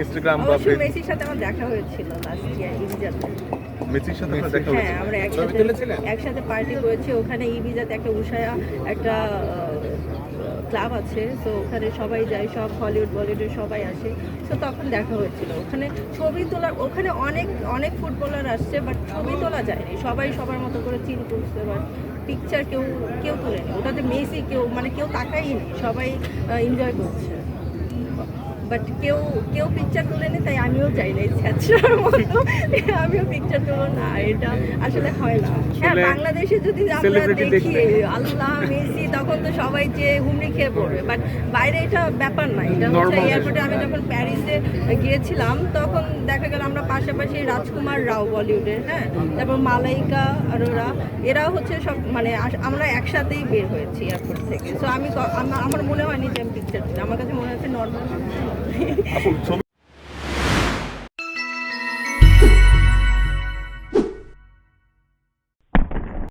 Instagram বা মেসির সাথে আমার দেখা হয়েছিল লাস্ট ইয়ার মেসির সাথে দেখা হ্যাঁ আমরা একসাথে একসাথে পার্টি করেছি ওখানে ইবিজাতে একটা উষায়া একটা ক্লাব আছে তো ওখানে সবাই যায় সব হলিউড বলিউডের সবাই আসে তো তখন দেখা হয়েছিল। ওখানে ছবি তোলার ওখানে অনেক অনেক ফুটবলার আসছে বাট ছবি তোলা যায়নি। সবাই সবার মতো করে চিল করছে বাট পিকচার কেউ কেউ তোলেনি। ওটাতে মেসি কেউ মানে কেউ তাকাই নেই সবাই এনজয় করছে। বাট কেউ কেউ পিকচার তোলেনি তাই আমিও চাই না ছ্যাঁচড়ার মতো। আমিও পিকচার তুলব না এটা আসলে হয় না। হ্যাঁ বাংলাদেশে যদি আমরা দেখি আল্লাহ মেসি তখন তো সবাই যে হুমড়ি খেয়ে পড়বে। বাট বাইরে এটা ব্যাপার না এটা হচ্ছে এয়ারপোর্টে আমি যখন প্যারিসে গিয়েছিলাম তখন দেখা গেল আমরা পাশাপাশি রাজকুমার রাও বলিউডের হ্যাঁ? তারপর মালাইকা আরোরা এরা হচ্ছে সব মানে আমরা একসাথেই বের হয়েছি এয়ারপোর্ট থেকে। সো আমি আমার মনে হয়নি যে আমি পিকচার আমার কাছে মনে হচ্ছে নর্মাল আপু ছবি